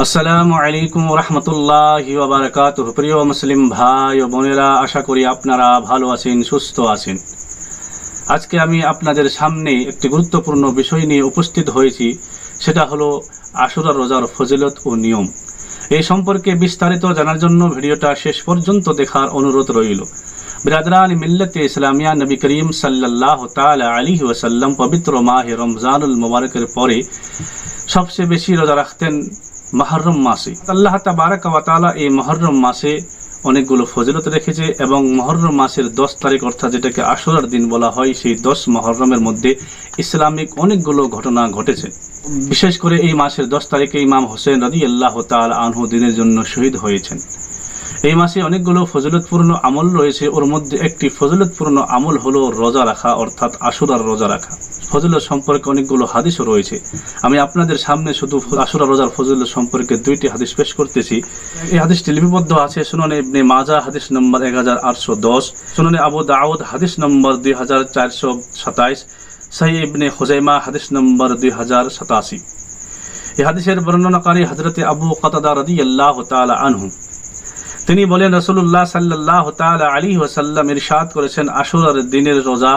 আসসালামু আলাইকুম রহমতুল্লাহ বারকাত প্রিয় মুসলিম ভাই ও বোনেরা, আশা করি আপনারা ভালো আছেন, সুস্থ আছেন। আজকে আমি আপনাদের সামনে একটি গুরুত্বপূর্ণ বিষয় নিয়ে উপস্থিত হয়েছি, সেটা হলো আশুরা রোজার ফজিলত ও নিয়ম। এই সম্পর্কে বিস্তারিত জানার জন্য ভিডিওটা শেষ পর্যন্ত দেখার অনুরোধ রইল। বিরাদরান মিল্লতে ইসলামিয়া নবী করিম সাল্লাহ তালা আলী ওয়াসাল্লাম পবিত্র মাহ রমজানুল মোবারকের পরে সবচেয়ে বেশি রোজা রাখতেন মহরম মাসে। আল্লাহ তাবারাক ওয়াতালা এই মহরম মাসে অনেকগুলো ফজিলত রেখেছে এবং মহরম মাসের দশ তারিখ অর্থাৎ যেটাকে আশুরার দিন বলা হয়, সেই দশ মহরমের মধ্যে ইসলামিক অনেকগুলো ঘটনা ঘটেছে। বিশেষ করে এই মাসের দশ তারিখে ইমাম হোসেন রাজি আল্লাহ তাল আনহু দিনের জন্য শহীদ হয়েছেন। এই মাসে অনেকগুলো ফজিলতপূর্ণ আমল রয়েছে। ওর মধ্যে একটি ফজিলতপূর্ণ আমল হলো রোজা রাখা, অর্থাৎ আশুরার রোজা রাখা। ফজিলত সম্পর্কে অনেকগুলো হাদিসও রয়েছে। আমি আপনাদের সামনে শুধু আশুরা রোজার ফজিলত সম্পর্কে দুইটি হাদিস পেশ করতেছি। এই হাদিসটি লিপিবদ্ধ আছে শুনানে ইবনে মাজা, হাদিস নম্বর এক হাজার আটশো দশ শুনানে আবু দাউদ, হাদিস নম্বর দুই হাজার চারশো সাতাইশ, সাহি ইবনে হোজাইমা, হাদিস নম্বর দুই হাজার সাতাশি। এই হাদিসের বর্ণনাকারী হজরতে আবু কতাদা রদি আল্লাহ তালা আনহু। তিনি বলেন রসুল্লাহ সাল্লাহ তালা আলী ওসাল্লাম ইরশাদ করেছেন, আশুরার দিনের রোজা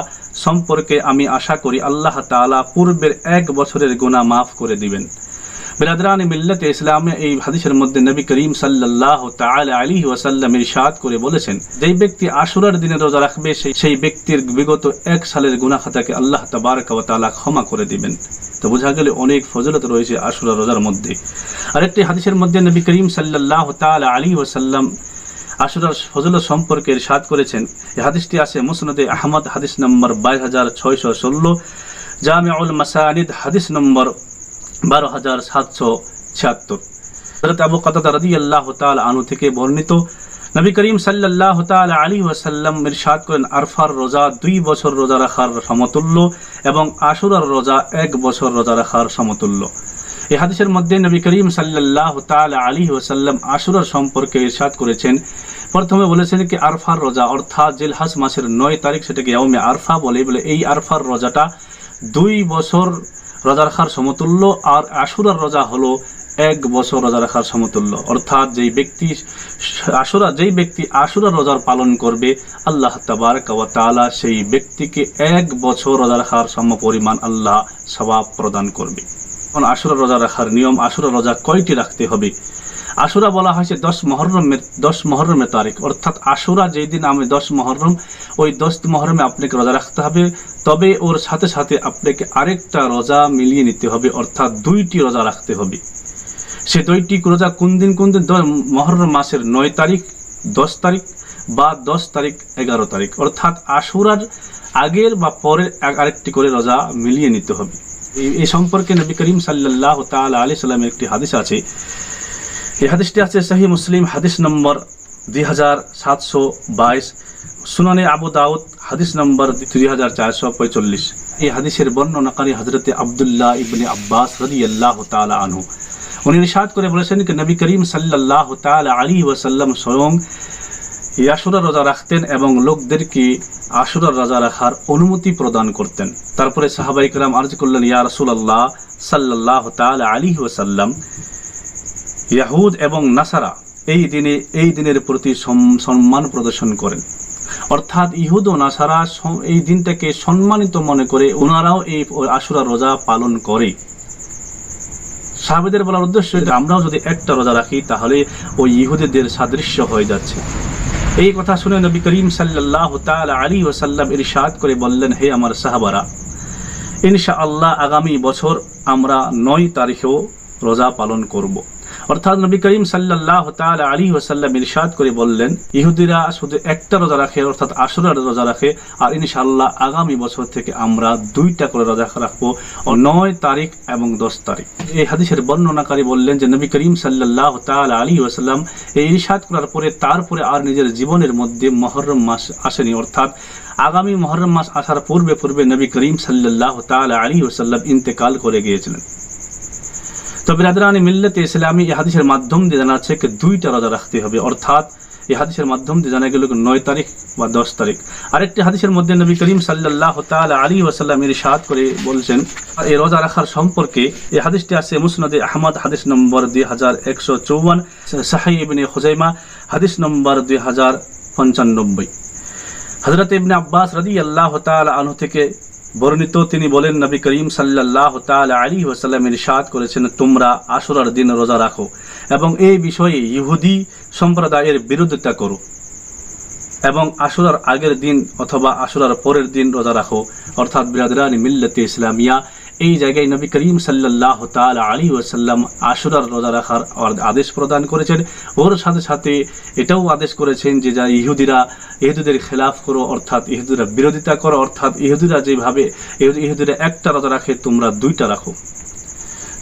সম্পর্কে আমি আশা করি আল্লাহ তালা পূর্বের এক বছরের গুণা মাফ করে দিবেন। বিরাদরান মিল্লত ইসলামে এই হাদিসের মধ্যে নবী করিম সাল্লাহ তাআলা আলী ওয়াসাল্লাম ইরশাদ করে বলেছেন, যেই ব্যক্তি আশুরার দিনে রোজা রাখবে সেই ব্যক্তির বিগত এক সালের গুনাহ খাতাকে আল্লাহ তাবারক ওয়া তাআলা ক্ষমা করে দিবেন। তো বোঝা গেলে অনেক ফজিলত রয়েছে আশুরা রোজার মধ্যে। আরেকটি হাদিসের মধ্যে নবী করিম সাল্লাহ তাআলা আলী ওয়াসাল্লাম আশুরার ফজল সম্পর্কে ইরশাদ করেছেন। এই হাদিসটি আছে মুসনদে আহমদ, হাদিস নম্বর বাইশ হাজার ছয়শো ষোলো, জামিউল মাসানিদ, হাদিস নম্বর বারো হাজার সাতশো ছিয়াত্তর। হযরত আবু কাতাদা রাদিয়াল্লাহু তাআলা আনহু থেকে বর্ণিত, নবী করিম সাল্লাল্লাহু তাআলা আলাইহি ওয়াসাল্লাম ইরশাদ করেন, আরফার রোজা দুই বছর রোজা রাখার সমতুল্য এবং আশুরার রোজা এক বছর রোজা রাখার সমতুল্য। এই হাদিসের মধ্যে নবী করিম সাল্লাল্লাহু তাআলা আলাইহি ওয়াসাল্লাম আশুরার সম্পর্কে ইরশাদ করেছেন। প্রথমে বলেছেন কি, আরফার রোজা অর্থাৎ জিলহাস মাসের নয় তারিখ সেটাকে ইয়াউমে আরফা বলে বলে, এই আরফার রোজাটা দুই বছর রোজা রাখার সমতুল্য আর আশুরার রোজা হলো এক বছর রোজা রাখার সমতুল্য। অর্থাৎ যেই ব্যক্তি আশুরা যেই ব্যক্তি আশুরা রোজার পালন করবে, আল্লাহ তাবারক ওয়া সেই ব্যক্তিকে এক বছর রোজা রাখার সম পরিমাণ আল্লাহ স্বভাব প্রদান করবে। এখন আশুরা রোজা রাখার নিয়ম আশুরা রোজা কয়টি রাখতে হবে? আশুরা বলা হয়েছে দশ মহরমের দশ মহরমের তারিখ। অর্থাৎ আশুরা যেই দিন আমি দশ মহরম, ওই দশ মহরমে আপনাকে রোজা রাখতে হবে। তবে ওর সাথে সাথে আপনাকে আরেকটা রোজা মিলিয়ে নিতে হবে, অর্থাৎ দুইটি রোজা রাখতে হবে। সে দুইটি রোজা কোন দিন কোন দিন? মহরম মাসের নয় তারিখ, দশ তারিখ বা দশ তারিখ, এগারো তারিখ। অর্থাৎ আশুরার আগের বা পরের আরেকটি করে রোজা মিলিয়ে নিতে হবে। এই- এই সম্পর্কে নবী করিম সাল্লাহ তাআলা আলি সাল্লামের একটি হাদিস আছে। এই হাদিসটি আছে শাহী মুসলিম, হাদিস নম্বর দুই হাজার সাতশো বাইশ, সুনানে আবু দাউদ, হাদিস নম্বর দুই হাজার চারশো পঁয়চল্লিশ এই হাদিসের বর্ণনাকারী হজরত আবদুল্লাহ ইবনে আব্বাস রদি আল্লাহ তালা আনহু। উনি নিষাদ করে বলেছেন কি, নবী করিম সাল্লাহ তাল আলী ওয়াসাল্লাম স্বয়ং ইয়াসুরা রাজা রাখতেন এবং লোকদেরকে আসুরার রাজা রাখার অনুমতি প্রদান করতেন। তারপরে সাহাবাইকরাম আরজ করলেন, ইয়া রসুল আল্লাহ সাল্লাহ তাল আলী ওয়াসাল্লাম ইয়াহুদ এবং নাসারা এই দিনে, এই দিনের প্রতি সম্মান প্রদর্শন করেন। অর্থাৎ ইহুদ ও নাসারা এই দিনটাকে সম্মানিত মনে করে ওনারাও এই আশুরা রোজা পালন করে। সাহাবেদের বলার উদ্দেশ্য আমরাও যদি একটা রোজা রাখি, তাহলে ওই ইহুদিদের সাদৃশ্য হয়ে যাচ্ছে। এই কথা শুনে নবী করিম সাল্লাহ তাআলা আলী ওসাল্লাম ইরশাদ করে বললেন, হে আমার সাহাবারা ইনশা আল্লাহ আগামী বছর আমরা নয় তারিখেও রোজা পালন করব। অর্থাৎ নবী করিম সাল্লাহ তাআলা আলী ওসাল্লাম ইরশাদ করে বললেন, ইহুদিরা শুধু একটা রোজা রাখে, অর্থাৎ আশুরার রোজা রাখে, আর ইনশাআল্লাহ আগামী বছর থেকে আমরা দুইটা করে রোজা রাখব, নয় তারিখ এবং দশ তারিখ। এই হাদিসের বর্ণনাকারী বললেন যে, নবী করিম সাল্লাহ তাআলা আলী ওসাল্লাম এই ইরশাদ করার পরে তারপরে আর নিজের জীবনের মধ্যে মহরম মাস আসেনি, অর্থাৎ আগামী মহরম মাস আসার পূর্বে পূর্বে নবী করিম সাল্লাহ তাআলা আলী ওসাল্লাম ইন্তেকাল করে গিয়েছিলেন। তো বিরাদরানি মিল্লতে ইসলামী এই হাদিসের মাধ্যম দিয়ে জানা আছে কি দুইটা রোজা রাখতে হবে। অর্থাৎ এই হাদিসের মাধ্যম দিয়ে জানা গেল নয় তারিখ বা দশ তারিখ। আরেকটি হাদিসের মধ্যে নবী করিম সাল্লাহ তাআলা আলী ওয়াসাল্লাম ইরশাদ করে বলছেন এই রোজা রাখার সম্পর্কে এই হাদিসটি আছে মুসনাদে আহমদ, হাদিস নম্বর দুই হাজার একশো চৌওয়ান সাহাই ইবনে খুজাইমা, হাদিস নম্বর দুই হাজার পঞ্চানব্বই। হজরত ইবনে আব্বাস রাদি আল্লাহ তাল আনহু থেকে বর্ণিত তিনি বলেন, নবী করিম সাল্লাহ আলী ওসাল্লাম ইরশাদ করেছেন, তোমরা আসরার দিন রোজা রাখো এবং এই বিষয়ে ইহুদি সম্প্রদায়ের বিরোধিতা করো এবং আসরার আগের দিন অথবা আসরার পরের দিন রোজা রাখো। অর্থাৎ বিরাদরানি মিল্লতে ইসলামিয়া এই জায়গায় নবী করিম সাল্লাহ তাল আলী ওসাল্লাম আশুরার রোজা রাখার আদেশ প্রদান করেছেন। ওর সাথে সাথে এটাও আদেশ করেছেন যে যা ইহুদিরা, ইহুদিদের খেলাফ করো, অর্থাৎ ইহুদিরা বিরোধিতা করো, অর্থাৎ ইহুদিরা যেভাবে, ইহুদি- ইহুদিরা একটা রোজা রাখে, তোমরা দুইটা রাখো।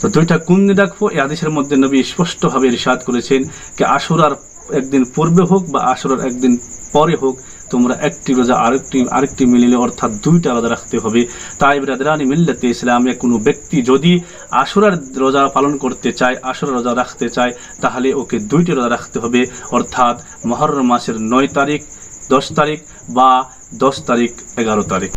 তো দুইটা কোন রাখব? এই আদেশের মধ্যে নবী স্পষ্টভাবে ইরশাদ করেছেন যে আশুরার একদিন পূর্বে হোক বা আশুরার একদিন পরে হোক, তোমরা একটি রোজা আরেকটি আরেকটি মিলিলে অর্থাৎ দুইটা রোজা রাখতে হবে। তাই ব্রাদরানি মিল্লাতে ইসলামে কোনো ব্যক্তি যদি আশুরার রোজা পালন করতে চায় আশুরার রোজা রাখতে চায়, তাহলে ওকে দুইটি রোজা রাখতে হবে। অর্থাৎ মহরম মাসের নয় তারিখ, দশ তারিখ বা দশ তারিখ, এগারো তারিখ।